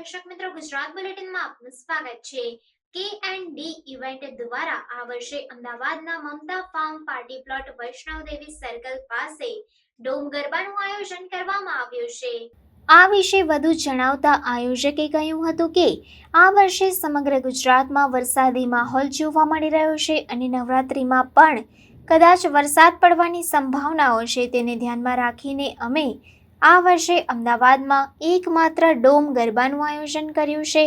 દર્શક મિત્રો, ગુજરાત બુલેટિનમાં આપનું સ્વાગત છે. કે એન્ડ ડી ઇવેન્ટ દ્વારા આ વર્ષે અમદાવાદના Mamta farm party plot Vaishnodevi circle પાસે ડોમ ગરબાનું આયોજન કરવામાં આવ્યું છે. આ વિશે વધુ જણાવતા આયોજકે કહ્યું હતું કે, આ વર્ષે સમગ્ર ગુજરાતમાં વરસાદી માહોલ જોવા મળી રહ્યો છે અને નવરાત્રિમાં પણ કદાચ વરસાદ પડવાની સંભાવનાઓ છે તેને ધ્યાનમાં રાખીને અમે આ વર્ષે અમદાવાદમાં એકમાત્ર ડોમ ગરબાનું આયોજન કર્યું છે.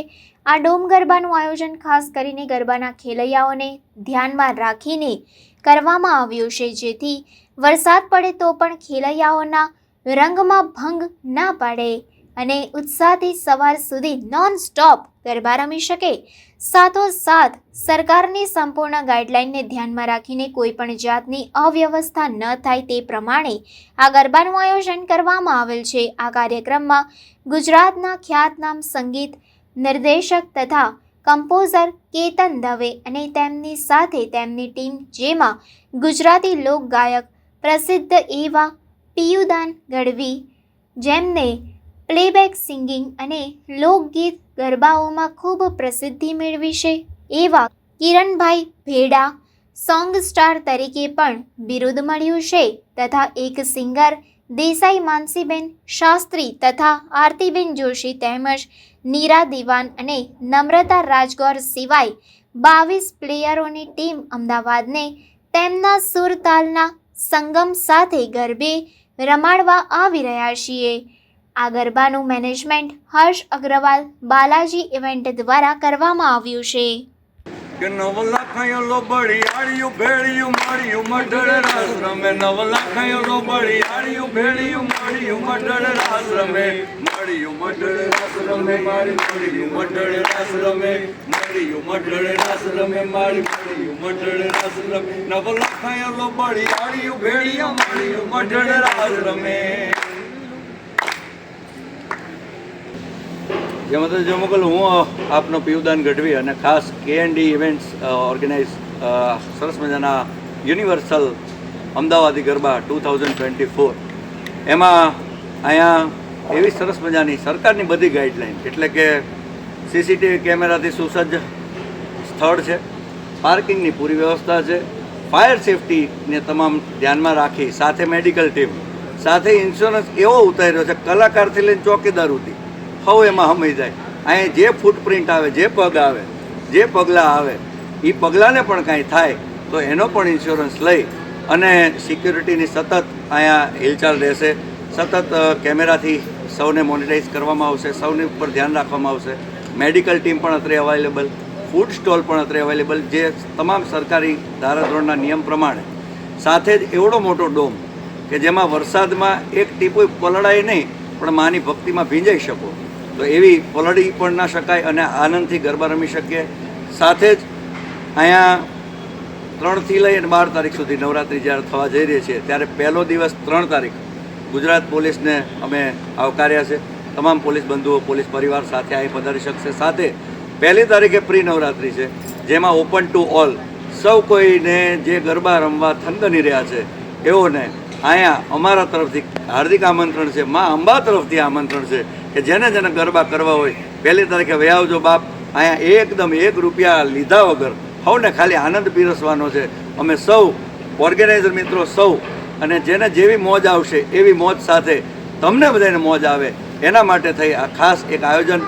આ ડોમ ગરબાનું આયોજન ખાસ કરીને ગરબાના ખેલૈયાઓને ધ્યાનમાં રાખીને કરવામાં આવ્યું છે. જેથી વરસાદ પડે તો પણ ખેલૈયાઓના રંગમાં ભંગ ના પડે. અને ઉત્સાહથી સવાર સુધી નોન સ્ટોપ ગરબા રમી શકે. સાથોસાથ, સરકારની સંપૂર્ણ ગાઈડલાઈનને ધ્યાનમાં રાખીને કોઈ પણ જાતની અવ્યવસ્થા ન થાય તે પ્રમાણે આ ગરબાનું આયોજન કરવામાં આવેલ છે. આ કાર્યક્રમમાં ગુજરાતના ખ્યાતનામ સંગીત નિર્દેશક તથા કમ્પોઝર કેતન દવે અને તેમની સાથે તેમની ટીમ, જેમાં ગુજરાતી લોક ગાયક પ્રસિદ્ધ એવા પિયુદાન ગઢવી, જેમને પ્લેબેક સિંગિંગ અને લોકગીત ગરબાઓમાં ખૂબ પ્રસિદ્ધિ મેળવી છે. એવા કિરણભાઈ ભેડા, સોંગ સ્ટાર તરીકે પણ બિરુદ મળ્યું છે તથા એક સિંગર દેસાઈ માનસીબેન શાસ્ત્રી તથા આરતીબેન જોશી તેમજ નીરા દિવાન અને નમ્રતા રાજગોર સિવાય બાવીસ પ્લેયરોની ટીમ અમદાવાદને તેમના સુરતાલના સંગમ સાથે ગરબે રમાડવા આવી રહ્યા છીએ. આ ગરબાનું મેનેજમેન્ટ હર્ષ અગ્રવાલ બાલાજી ઇવેન્ટ દ્વારા કરવામાં આવ્યું છે. કે નવ લાખાયો ભેળિયું, મળ્યું મઢળ રાસ રમે નવ લાખાયો લો ભેળિયું, મળ્યું મઢળ રાસ રમે મળ્યું મઢળ રાસ રમે મારી મળ્યું મઢળ રાસ રમે મળ્યું મઢળ રાસ રમે મારી મળ્યું મઢળ રાસ રમે નવ લાખાયો લો બળિયાળિયું ભેળિયું, મળ્યું રાસ રમે જેમાં તો જો મોકલ, હું આપનો પીવદાન ગઢવી અને ખાસ કે એન્ડ ડી ઇવેન્ટ્સ ઓર્ગેનાઇઝ સરસ મજાના universal Amdavadi Garba two thousand twenty four એમાં અહીંયા એવી સરસ મજાની સરકારની બધી ગાઈડલાઇન એટલે કે સીસીટીવી કેમેરાથી સુસજ્જ સ્થળ છે પાર્કિંગની પૂરી વ્યવસ્થા છે ફાયર સેફટીને તમામ ધ્યાનમાં રાખી, સાથે મેડિકલ ટીમ સાથે ઇન્સ્યોરન્સ એવો ઉતાર્યો છે, કલાકારથી લઈને ચોકીદાર સુધી. હવ એમાં સમય જાય. અહીંયા જે ફૂટપ્રિન્ટ આવે, જે પગ આવે, જે પગલાં આવે એ પગલાંને પણ કાંઈ થાય, તો એનો પણ ઇન્સ્યોરન્સ લઈ અને સિક્યુરિટીની સતત અહીંયા હિલચાલ રહેશે. સતત કેમેરાથી સૌને મોનિટાઇઝ કરવામાં આવશે, સૌની ઉપર ધ્યાન રાખવામાં આવશે. મેડિકલ ટીમ પણ અત્રે અવેલેબલ ફૂડ સ્ટોલ પણ અત્રે અવેલેબલ જે તમામ સરકારી ધારાધોરણના નિયમ પ્રમાણે. સાથે જ એવડો મોટો ડોમ કે જેમાં વરસાદમાં એક ટીપુય પલળાય નહીં, પણ માની ભક્તિમાં ભીંજાઈ શકો. તો એવી પલળી પણ ના શકાય અને આનંદથી ગરબા રમી શકીએ. સાથે જ અહીંયા ત્રણથી લઈ અને બાર તારીખ સુધી નવરાત્રિ જ્યારે થવા જઈ રહી છે, ત્યારે પહેલો દિવસ ત્રણ તારીખ ગુજરાત પોલીસને અમે આવકાર્યા છે. તમામ પોલીસ બંધુઓ, પોલીસ પરિવાર સાથે અહીં પધારી શકશે. સાથે પહેલી તારીખે પ્રી નવરાત્રિ છે, જેમાં ઓપન ટુ ઓલ સૌ કોઈને જે ગરબા રમવા થનગની રહ્યા છે, એઓને અહીંયા અમારા તરફથી હાર્દિક આમંત્રણ છે, મા અંબા તરફથી આમંત્રણ છે. કે જેને જેને ગરબા કરવા હોય, પહેલી તારીખે આવજો બાપ. અહીંયા એકદમ એક રૂપિયા લીધા વગર સૌને ખાલી આનંદ પીરસવાનો છે. અમે સૌ ઓર્ગેનાઇઝર મિત્રો સૌ, અને જેને જેવી મોજ આવશે એવી મોજ સાથે તમને બધાને મોજ આવે. એના માટે થઈ આ ખાસ એક આયોજન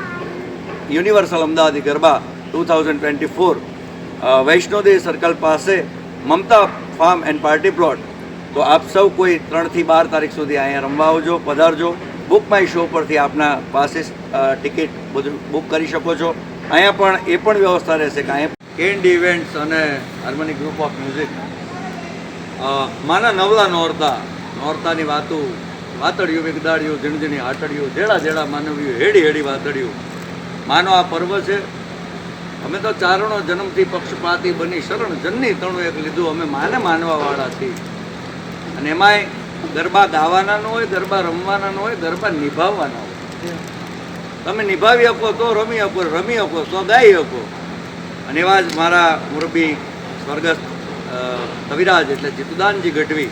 universal Amdavadi Garba two thousand twenty four Vaishnodevi circle પાસે Mamta farm and party plot. તો આપ સૌ કોઈ ત્રણથી બાર તારીખ સુધી અહીંયા રમવા આવજો, પધારજો. બુક માય શો પરથી આપના પાસે ટિકિટ બધું બુક કરી શકો છો. અહીંયા પણ એ પણ વ્યવસ્થા રહેશે કે અહીંયા કેન્ડ ઇવેન્ટ્સ અને હાર્મોનિક ગ્રુપ ઓફ મ્યુઝિક માના નવલા નોરતા, નોરતાની વાતું, વાતડિયું, વિગદાડ્યું, ઝીણઝીણી હાટડિયું જેડા જેડા માનવ્યું હેડી હેડી વાતડિયું. માનો આ પર્વ છે. અમે તો ચારણો જન્મથી પક્ષપાતી બની શરણ જનની તણું એક લીધું અમે માને માનવાવાળા છીએ અને એમાંય ગરબા ગાવાના ન હોય, ગરબા રમવાના ન હોય, ગરબા નિભાવવાના હોય. તમે નિભાવી શકો તો રમી શકો રમી શકો, તો ગાઈ શકો. અને એવા જ મારા મુરબી સ્વર્ગસ્થ કવિરાજ એટલે જીતુદાનજી ગઢવી.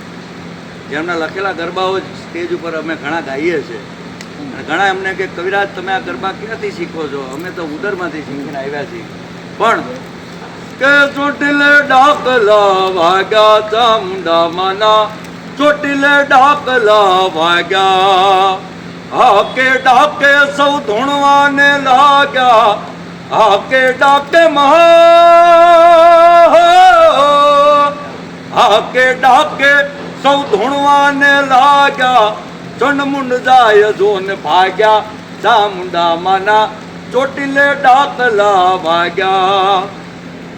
જેમના લખેલા ગરબાઓ જ સ્ટેજ ઉપર અમે ઘણા ગાઈએ છીએ. અને ઘણા એમને કે કવિરાજ તમે આ ગરબા ક્યાંથી શીખો છો? અમે તો ઉદરમાંથી શીખીને આવ્યા છીએ. પણ કે ચોટીલે ડાકલા વાગ્યા ચામુંડા ચોટીલે ડાકલા વાગ્યા. હાકે ડાકે સૌ ધૂણવાને લાગ્યા. હાકે ડાકે મહા હાકે ડાકે સૌ ધૂણવાને લાગ્યા. ચણમુંડ જાય જોન ભાગ્યા. ચામુંડા માના ચોટીલે ડાકલા વાગ્યા.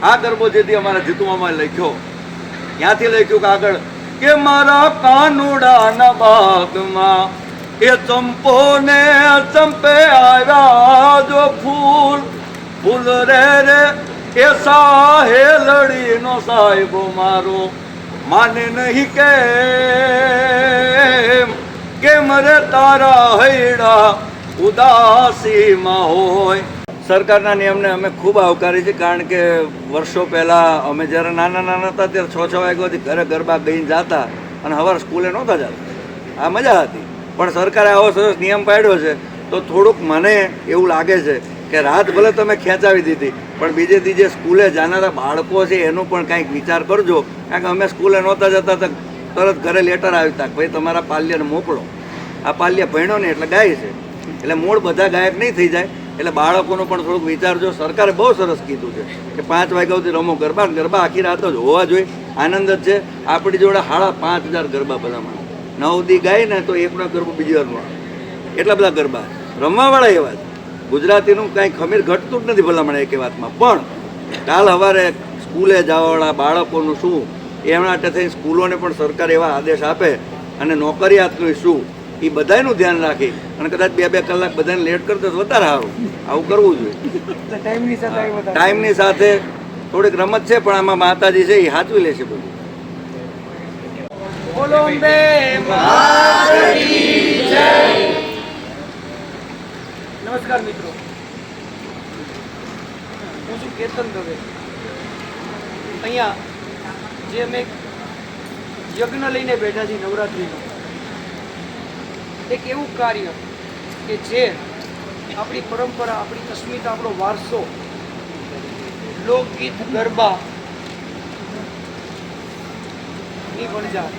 આ ગરબો જેથી અમારા જીતુમામાં લખ્યો. ત્યાંથી લખ્યું કે આગળ? કે મારા કાનુડાના બાગમાં એ ચંપો ને ચંપે આવ્યા જો ફૂલ. ફૂલ રે રે, એ સાહે લડીનો સાહેબો મારો. માને નહીં કે કેમ રે તારા હૈડા ઉદાસીમાં હોય. સરકારના નિયમને અમે ખૂબ આવકારી છે, કારણ કે વર્ષો પહેલાં અમે જ્યારે નાના નાના હતા, ત્યારે છ છ વાગ્યાથી ઘરે ગરબા ગઈને જતા અને હવાર સ્કૂલે નહોતા જતા. આ મજા હતી. પણ સરકારે આવો સરસ નિયમ પાડ્યો છે, તો થોડુંક મને એવું લાગે છે કે રાત ભલે તમે ખેંચાવી દીધી, પણ બીજે ત્રીજે સ્કૂલે જાનારા બાળકો છે, એનું પણ કાંઈક વિચાર કરજો. કારણ કે અમે સ્કૂલે નહોતા જતા, તો તરત ઘરે લેટર આવતા કે ભાઈ, તમારા પાલ્યને મોકલો. આ પાલ્ય ભણ્યો ને એટલે ગાય છે. એટલે મૂળ બધા ગાયક નહીં થઈ જાય. એટલે બાળકોનો પણ થોડુંક વિચારજો સરકારે બહુ સરસ કીધું છે કે પાંચ વાગ્યા સુધી રમો ગરબા ગરબા આખી રાત જ હોવા જોઈએ. આનંદ જ છે. આપણી જોડે સાડા પાંચ હજાર ગરબા બધામાં. નવ દી ગાય ને તો એકનો ગરબો બીજી આવે. એટલા બધા ગરબા. રમવાવાળા એવા ગુજરાતીનું કાંઈ ખમીર ઘટતું જ નથી ભલામણ એક વાતમાં. પણ કાલ સવારે સ્કૂલે જવાવાળા બાળકોનું શું? એમના માટે થઈ સ્કૂલોને પણ સરકાર એવા આદેશ આપે અને નોકરિયાતનું શું? એ બધાયનું ધ્યાન રાખી. અને કદાચ બે બે કલાક બધાને લેટ કરતો તો વધારે સારું. આવું કરવું જોઈએ. ટાઈમની સાથે થોડીક રમત છે પણ આમાં માતાજી છે એ સાચવી લેશે બધું. નમસ્કાર મિત્રો. હું છું કેતન દવે. અહીંયા જે અમે યજ્ઞ લઈને બેઠા છીએ નવરાત્રિનો. એક એવું કાર્ય કે જે આપણી પરંપરા, આપણી અસ્મિતા, આપણો વારસો, લોકગીત ગરબા ની વણઝાર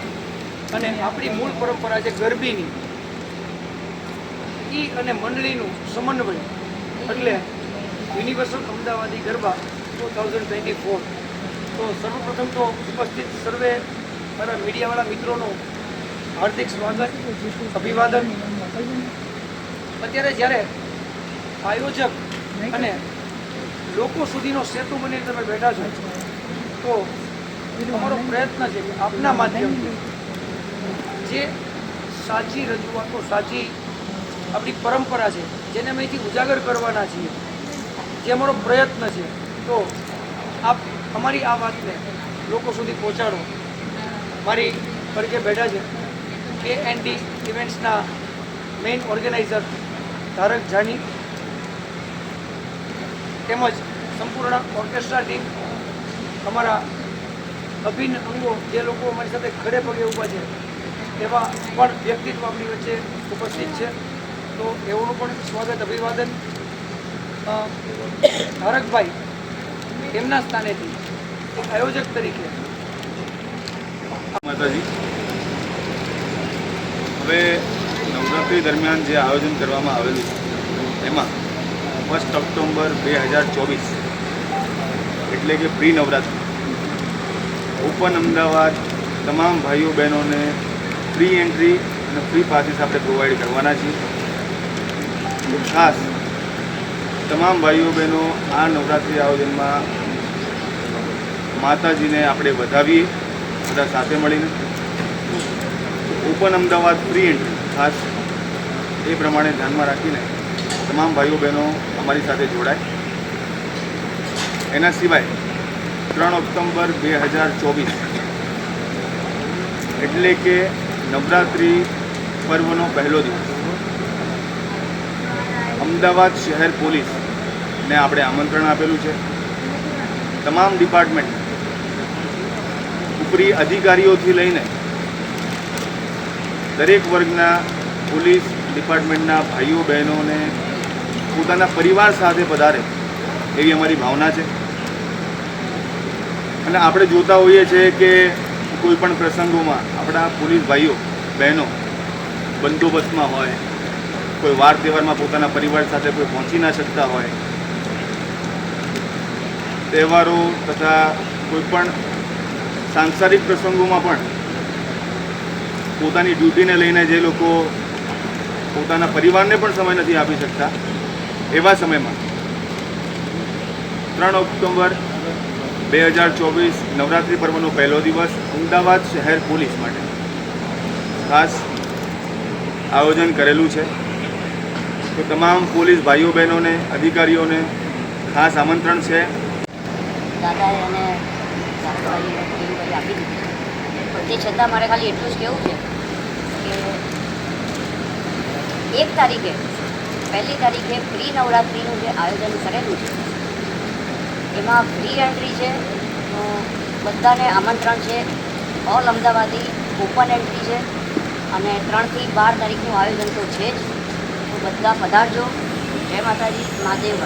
અને આપણી મૂળ પરંપરા છે ગરબીની. ઈ અને મંડળીનું સમન્વય. એટલે universal Amdavadi Garba two thousand twenty four. તો સર્વપ્રથમ તો ઉપસ્થિત સર્વે મારા મીડિયાવાળા મિત્રોનું હાર્દિક સ્વાગત, અભિવાદન. અત્યારે જ્યારે આયોજક અને લોકો સુધીનો સેતુ બની તમે બેઠા છો, તો અમારો પ્રયત્ન છે કે આપના માધ્યમથી જે સાચી રજૂઆતો, સાચી આપણી પરંપરા છે, જેને અમે અહીંથી ઉજાગર કરવાના છીએ, જે અમારો પ્રયત્ન છે, તો આપ અમારી આ વાતને લોકો સુધી પહોંચાડો. મારી ફરકે બેઠા છે. કે એન્ડ ડી ઇવેન્ટ્સના મેઇન ઓર્ગેનાઇઝર ધારક જાની તેમજ સંપૂર્ણ ઓર્કેસ્ટ્રા ટીમ અમારા અભિન્ન અંગો જે લોકો અમારી સાથે ખડે પગે ઊભા છે, એવા પણ વ્યક્તિત્વ આપણી વચ્ચે ઉપસ્થિત છે. તો એઓનું પણ સ્વાગત, અભિવાદન. ધારકભાઈ એમના સ્થાનેથી આયોજક તરીકે. માતાજી. હવે નવરાત્રિ દરમિયાન જે આયોજન કરવામાં આવેલું છે, એમાં ફર્સ્ટ ઓક્ટોબર બે હજાર ચોવીસ, એટલે કે પ્રી નવરાત્રિ ઓપન અમદાવાદ તમામ ભાઈઓ બહેનોને ફ્રી એન્ટ્રી અને ફ્રી પાસીસ આપણે પ્રોવાઈડ કરવાના છીએ. ખાસ તમામ ભાઈઓ બહેનો આ નવરાત્રિ આયોજનમાં માતાજીને આપણે વધાવીએ, બધા સાથે મળીને. ઓપન અમદાવાદ ફ્રી એન્ટ્રી ખાસ એ પ્રમાણે ધ્યાનમાં રાખીને તમામ ભાઈઓ બહેનો અમારી સાથે જોડાય. એના સિવાય ત્રણ ઓક્ટોબર બે હજાર ચોવીસ એટલે કે નવરાત્રિ પર્વનો પહેલો દિવસ. અમદાવાદ શહેર પોલીસને આપણે આમંત્રણ આપેલું છે. તમામ ડિપાર્ટમેન્ટ ઉપરી અધિકારીઓથી લઈને દરેક વર્ગના પોલીસ ડિપાર્ટમેન્ટના ભાઈઓ, બહેનોને પોતાના પરિવાર સાથે પધારે એવી અમારી ભાવના છે. અને આપણે જોતા હોઈએ છીએ કે કોઈ પણ પ્રસંગોમાં આપણા પોલીસ ભાઈઓ, બહેનો બંદોબસ્તમાં હોય, કોઈ વાર તહેવારમાં પોતાના પરિવાર સાથે કોઈ પહોંચી ના શકતા હોય, તહેવારો તથા કોઈ પણ સાંસારિક પ્રસંગોમાં પણ પોતાની ડ્યુટીને લઈને જે લોકો પોતાના પરિવારને પણ સમય નથી આપી શકતા, એવા સમયમાં ત્રણ ઓક્ટોબર બે હજાર ચોવીસ નવરાત્રિ પર્વનો પહેલો દિવસ અમદાવાદ શહેર પોલીસ માટે. ખાસ આયોજન કરેલું છે. તો તમામ પોલીસ ભાઈઓ બહેનોને અધિકારીઓને ખાસ આમંત્રણ છે. દાદાએ અને આપી દીધી તે છતાં મારે ખાલી એટલું જ કહેવું છે કે એક તારીખે, પહેલી તારીખે પ્રી નવરાત્રિનું જે આયોજન કરેલું છે, એમાં ફ્રી એન્ટ્રી છે બધાને આમંત્રણ છે ઓલ અમદાવાદી ઓપન એન્ટ્રી છે, અને ત્રણથી બાર તારીખનું આયોજન તો છે જ, તો બધા પધારજો. જય માતાજી, મહાદેવ.